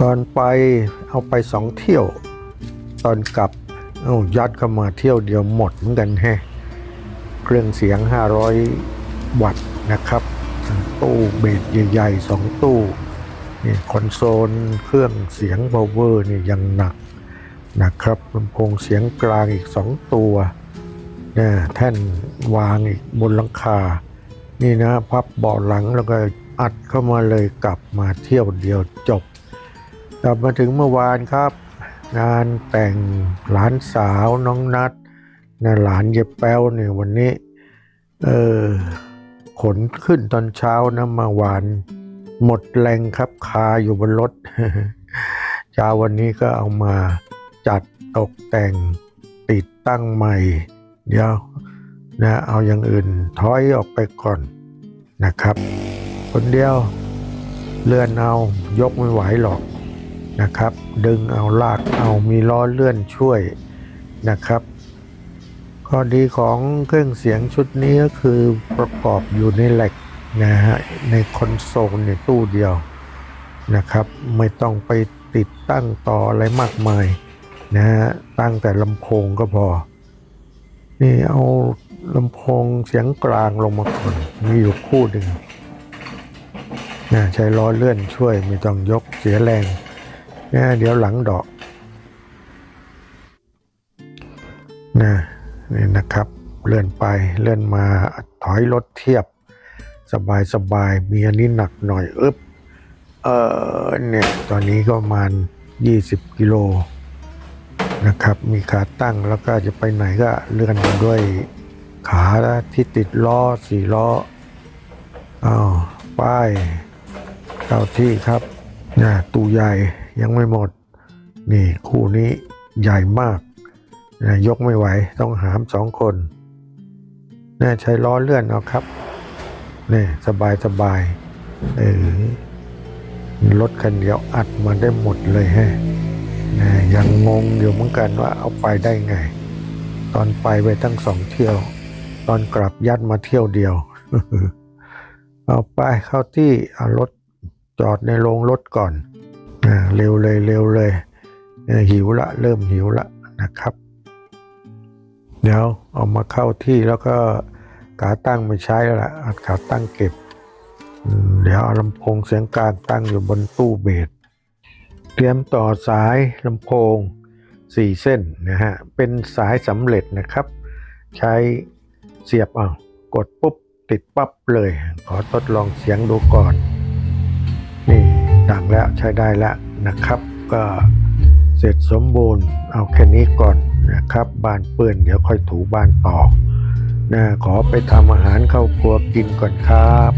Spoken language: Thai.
ตอนไปเอาไปสองเที่ยว ตอนกลับเอายัดเข้ามาเที่ยวเดียวหมดเหมือนกันแฮะเครื่องเสียง 500 วัตต์นะครับ ตู้เบสใหญ่ๆสองตู้นี่คอนโซลเครื่องเสียงพาวเวอร์นี่ยังหนักนะครับลำโพงเสียงกลางอีกสองตัวนะแท่นวางอีกบนหลังคา นี่นะพับเบาะหลังแล้วก็ อัดเข้ามาเลยกลับมาเที่ยวเดียวจบ กลับมาถึงเมื่อวานครับ งานแต่งหลานสาวน้องนัดนะหลานเย็บแป้วเนี่ยวันนี้เออขนขึ้นตอนเช้านะมาวาน หมดแรงครับคาอยู่บนรถเช้าวันนี้ก็เอามาจัดตกแต่งติดตั้งใหม่ เดี๋ยวนะเอาอย่างอื่นถอยออกไปก่อนนะครับ คนเดียวเลื่อนเอายกไม่ไหวหรอกนะครับ ดึงเอาลากเอามีล้อเลื่อนช่วยนะครับข้อดีของเครื่องเสียงชุดนี้ก็คือประกอบอยู่ในแหลกนะฮะในคอนโซลในตู้เดียวนะครับ ไม่ต้องไปติดตั้งต่ออะไรมากมายนะฮะตั้งแต่ลำโพงก็พอ นี่เอาลำโพงเสียงกลางลงมาก่อนมีอยู่คู่หนึ่ง นะใช้ล้อเลื่อนช่วยไม่ต้องยกเสียแรงนะเดี๋ยวหลังดอกนะนี่นะครับ เลื่อนไปเลื่อนมาถอยรถเทียบ สบายสบายมีอันนี้หนักหน่อยอึบเออเนี่ยตอนนี้ก็ประมาณ 20 กิโลนะครับ มีขาตั้งแล้วก็จะไปไหนก็เลื่อนด้วยขาที่ติดล้อสี่ล้ออ้าวป้าย เข้าที่ครับนะตู้ใหญ่ยังไม่หมด นี่คู่นี้ใหญ่มากนะยกไม่ไหวต้องหามสองคนนี่ใช้ล้อเลื่อนเอาครับนี่สบายสบายเออรถคันเดียวอัดมาได้หมดเลยฮะนะยังงงอยู่เหมือนกันว่าเอาไปได้ไง ตอนไปไปตั้งสองเที่ยว ตอนกลับยัดมาเที่ยวเดียว เอาไปเข้าที่เอารถ จอดในโรงรถก่อนเร็วเลยเร็วเลยหิวละเริ่มหิวละนะครับ เดี๋ยวเอามาเข้าที่แล้วก็ขาตั้งไม่ใช้แล้วล่ะขาตั้งเก็บ เดี๋ยวเอาลำโพงเสียงกลางตั้งอยู่บนตู้เบสเตรียมต่อสายลำโพง 4 เส้นนะฮะ เป็นสายสำเร็จนะครับ ใช้เสียบเอากดปุ๊บติดปั๊บเลย ขอทดลองเสียงดูก่อน นี่ดังแล้วใช้ได้แล้วนะครับ ก็เสร็จสมบูรณ์เอาแค่นี้ก่อนนะครับ บานเปื้อนเดี๋ยวค่อยถูบานต่อนะขอไปทำอาหารเข้าครัวกินก่อนครับ